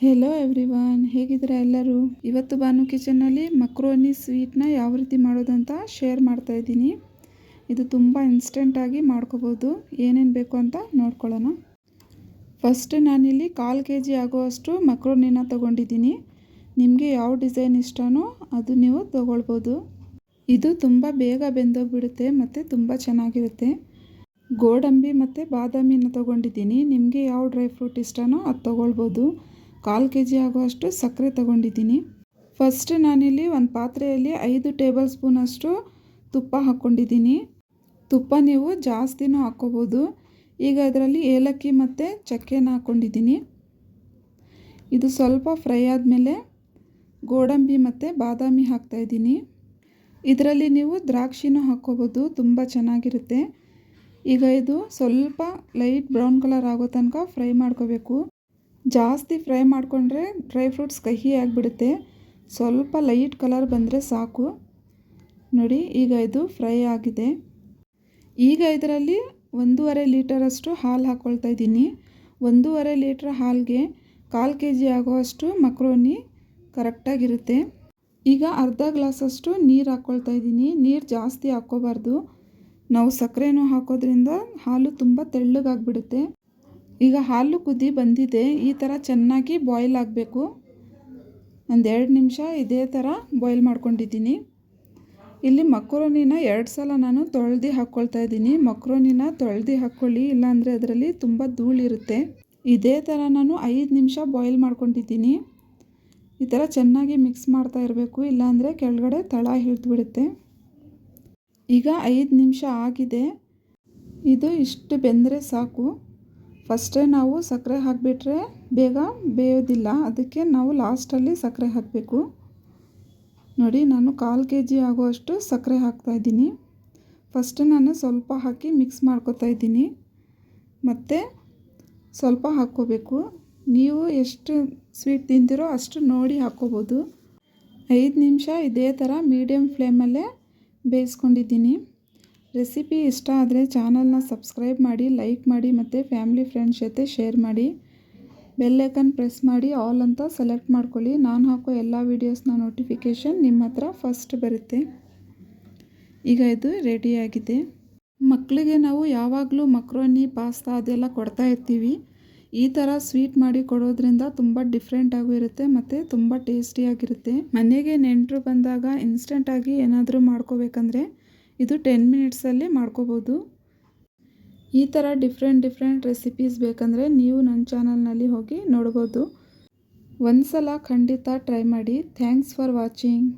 Hello everyone ಹೇಗಿದ್ದೀರಾ ಎಲ್ಲರೂ? ಇವತ್ತು ಬಾನು ಕಿಚನಲ್ಲಿ ಮಕ್ರೋನಿ ಸ್ವೀಟ್ನ ಯಾವ ರೀತಿ ಮಾಡೋದು ಅಂತ ಶೇರ್ ಮಾಡ್ತಾ ಇದ್ದೀನಿ. ಇದು ತುಂಬ ಇನ್ಸ್ಟೆಂಟಾಗಿ ಮಾಡ್ಕೋಬೋದು. ಏನೇನು ಬೇಕು ಅಂತ ನೋಡ್ಕೊಳ್ಳೋಣ. ಫಸ್ಟ್ ನಾನಿಲ್ಲಿ ಕಾಲು ಕೆ ಜಿ ಆಗುವಷ್ಟು ಮಕ್ರೋನಿನ ತೊಗೊಂಡಿದ್ದೀನಿ. ನಿಮಗೆ ಯಾವ ಡಿಸೈನ್ ಇಷ್ಟನೋ ಅದು ನೀವು ತೊಗೊಳ್ಬೋದು. ಇದು ತುಂಬ ಬೇಗ ಬೆಂದೋಗ್ಬಿಡುತ್ತೆ ಮತ್ತು ತುಂಬ ಚೆನ್ನಾಗಿರುತ್ತೆ. ಗೋಡಂಬಿ ಮತ್ತು ಬಾದಾಮಿನ ತೊಗೊಂಡಿದ್ದೀನಿ. ನಿಮಗೆ ಯಾವ ಡ್ರೈ ಫ್ರೂಟ್ ಇಷ್ಟನೋ ಅದು ತೊಗೊಳ್ಬೋದು. ಕಾಲು ಕೆ ಜಿ ಆಗುವಷ್ಟು ಸಕ್ಕರೆ ತಗೊಂಡಿದ್ದೀನಿ. ಫಸ್ಟ್ ನಾನಿಲ್ಲಿ ಒಂದು ಪಾತ್ರೆಯಲ್ಲಿ ಐದು ಟೇಬಲ್ ಸ್ಪೂನಷ್ಟು ತುಪ್ಪ ಹಾಕ್ಕೊಂಡಿದ್ದೀನಿ. ತುಪ್ಪ ನೀವು ಜಾಸ್ತಿನೂ ಹಾಕ್ಕೋಬೋದು. ಈಗ ಅದರಲ್ಲಿ ಏಲಕ್ಕಿ ಮತ್ತು ಚಕ್ಕೆನ ಹಾಕ್ಕೊಂಡಿದ್ದೀನಿ. ಇದು ಸ್ವಲ್ಪ ಫ್ರೈ ಆದಮೇಲೆ ಗೋಡಂಬಿ ಮತ್ತು ಬಾದಾಮಿ ಹಾಕ್ತಾಯಿದ್ದೀನಿ ಇದರಲ್ಲಿ ನೀವು ದ್ರಾಕ್ಷಿನೂ ಹಾಕ್ಕೋಬೋದು, ತುಂಬ ಚೆನ್ನಾಗಿರುತ್ತೆ. ಈಗ ಇದು ಸ್ವಲ್ಪ ಲೈಟ್ ಬ್ರೌನ್ ಕಲರ್ ಆಗೋ ತನಕ ಫ್ರೈ ಮಾಡ್ಕೋಬೇಕು. ಜಾಸ್ತಿ ಫ್ರೈ ಮಾಡಿಕೊಂಡ್ರೆ ಡ್ರೈ ಫ್ರೂಟ್ಸ್ ಕಹಿ ಆಗಿಬಿಡುತ್ತೆ. ಸ್ವಲ್ಪ ಲೈಟ್ ಕಲರ್ ಬಂದರೆ ಸಾಕು. ನೋಡಿ, ಈಗ ಇದು ಫ್ರೈ ಆಗಿದೆ. ಈಗ ಇದರಲ್ಲಿ ಒಂದೂವರೆ ಲೀಟರಷ್ಟು ಹಾಲು ಹಾಕ್ಕೊಳ್ತಾ ಇದ್ದೀನಿ. ಒಂದೂವರೆ ಲೀಟ್ರ್ ಹಾಲಿಗೆ ಕಾಲು ಕೆ ಜಿ ಆಗುವಷ್ಟು ಮಕ್ರೋನಿ ಕರೆಕ್ಟಾಗಿರುತ್ತೆ. ಈಗ ಅರ್ಧ ಗ್ಲಾಸಷ್ಟು ನೀರು ಹಾಕ್ಕೊಳ್ತಾ ಇದ್ದೀನಿ. ನೀರು ಜಾಸ್ತಿ ಹಾಕ್ಕೋಬಾರ್ದು. ನಾವು ಸಕ್ಕರೆನೂ ಹಾಕೋದ್ರಿಂದ ಹಾಲು ತುಂಬ ತೆಳ್ಳಗಾಗ್ಬಿಡುತ್ತೆ. ಈಗ ಹಾಲು ಕುದಿ ಬಂದಿದೆ, ಈ ಥರ ಚೆನ್ನಾಗಿ ಬಾಯ್ಲ್ ಆಗಬೇಕು. ಒಂದೆರಡು ನಿಮಿಷ ಇದೇ ಥರ ಬಾಯ್ಲ್ ಮಾಡ್ಕೊಂಡಿದ್ದೀನಿ. ಇಲ್ಲಿ ಮಕ್ರೋನಿನ ಎರಡು ಸಲ ನಾನು ತೊಳೆದು ಹಾಕ್ಕೊಳ್ತಾ ಇದ್ದೀನಿ. ಮಕ್ರೋನಿನ ತೊಳೆದು ಹಾಕ್ಕೊಳ್ಳಿ ಇಲ್ಲಾಂದರೆ ಅದರಲ್ಲಿ ತುಂಬ ಧೂಳಿರುತ್ತೆ ಇದೇ ಥರ ನಾನು ಐದು ನಿಮಿಷ ಬಾಯ್ಲ್ ಮಾಡ್ಕೊಂಡಿದ್ದೀನಿ. ಈ ಥರ ಚೆನ್ನಾಗಿ ಮಿಕ್ಸ್ ಮಾಡ್ತಾ ಇರಬೇಕು, ಇಲ್ಲಾಂದರೆ ಕೆಳಗಡೆ ತಳ ಹಿಡಿದ್ಬಿಡುತ್ತೆ ಈಗ ಐದು ನಿಮಿಷ ಆಗಿದೆ. ಇದು ಇಷ್ಟು ಬೆಂದರೆ ಸಾಕು. ಫಸ್ಟೇ ನಾವು ಸಕ್ಕರೆ ಹಾಕಿಬಿಟ್ರೆ ಬೇಗ ಬೇಯೋದಿಲ್ಲ. ಅದಕ್ಕೆ ನಾವು ಲಾಸ್ಟಲ್ಲಿ ಸಕ್ಕರೆ ಹಾಕಬೇಕು. ನೋಡಿ, ನಾನು ಕಾಲು ಕೆ ಜಿ ಆಗುವಷ್ಟು ಸಕ್ಕರೆ ಹಾಕ್ತಾಯಿದ್ದೀನಿ ಫಸ್ಟ್ ನಾನು ಸ್ವಲ್ಪ ಹಾಕಿ ಮಿಕ್ಸ್ ಮಾಡ್ಕೊತಾ ಇದ್ದೀನಿ. ಮತ್ತು ಸ್ವಲ್ಪ ಹಾಕ್ಕೋಬೇಕು. ನೀವು ಎಷ್ಟು ಸ್ವೀಟ್ ತಿಂತೀರೋ ಅಷ್ಟು ನೋಡಿ ಹಾಕ್ಕೋಬೋದು. ಐದು ನಿಮಿಷ ಇದೇ ಥರ ಮೀಡಿಯಮ್ ಫ್ಲೇಮಲ್ಲೇ ಬೇಯಿಸ್ಕೊಂಡಿದ್ದೀನಿ. ರೆಸಿಪಿ ಇಷ್ಟ ಆದರೆ ಚಾನಲ್ನ ಸಬ್ಸ್ಕ್ರೈಬ್ ಮಾಡಿ, ಲೈಕ್ ಮಾಡಿ ಮತ್ತು ಫ್ಯಾಮಿಲಿ ಫ್ರೆಂಡ್ಸ್ ಜೊತೆ ಶೇರ್ ಮಾಡಿ. ಬೆಲ್ಲೈಕನ್ ಪ್ರೆಸ್ ಮಾಡಿ, ಆಲ್ ಅಂತ ಸೆಲೆಕ್ಟ್ ಮಾಡ್ಕೊಳ್ಳಿ. ನಾನು ಹಾಕೋ ಎಲ್ಲ ವೀಡಿಯೋಸ್ನ ನೋಟಿಫಿಕೇಷನ್ ನಿಮ್ಮ ಹತ್ರ ಫಸ್ಟ್ ಬರುತ್ತೆ. ಈಗ ಇದು ರೆಡಿಯಾಗಿದೆ ಮಕ್ಕಳಿಗೆ ನಾವು ಯಾವಾಗಲೂ ಮಕ್ರೋನಿ, ಪಾಸ್ತಾ ಅದೆಲ್ಲ ಕೊಡ್ತಾ ಇರ್ತೀವಿ. ಈ ಥರ ಸ್ವೀಟ್ ಮಾಡಿ ಕೊಡೋದ್ರಿಂದ ತುಂಬ ಡಿಫ್ರೆಂಟಾಗೂ ಇರುತ್ತೆ ಮತ್ತು ತುಂಬ ಟೇಸ್ಟಿಯಾಗಿರುತ್ತೆ ಮನೆಗೆ ನೆಂಟರು ಬಂದಾಗ ಇನ್ಸ್ಟೆಂಟಾಗಿ ಏನಾದರೂ ಮಾಡ್ಕೋಬೇಕಂದ್ರೆ ಇದು ಟೆನ್ ಮಿನಿಟ್ಸಲ್ಲಿ ಮಾಡ್ಕೋಬೋದು. ಈ ಥರ ಡಿಫ್ರೆಂಟ್ ಡಿಫ್ರೆಂಟ್ ರೆಸಿಪೀಸ್ ಬೇಕಂದರೆ ನೀವು ನನ್ನ ಚಾನಲ್ನಲ್ಲಿ ಹೋಗಿ ನೋಡ್ಬೋದು. ಒಂದು ಸಲ ಖಂಡಿತ ಟ್ರೈ ಮಾಡಿ. Thanks for watching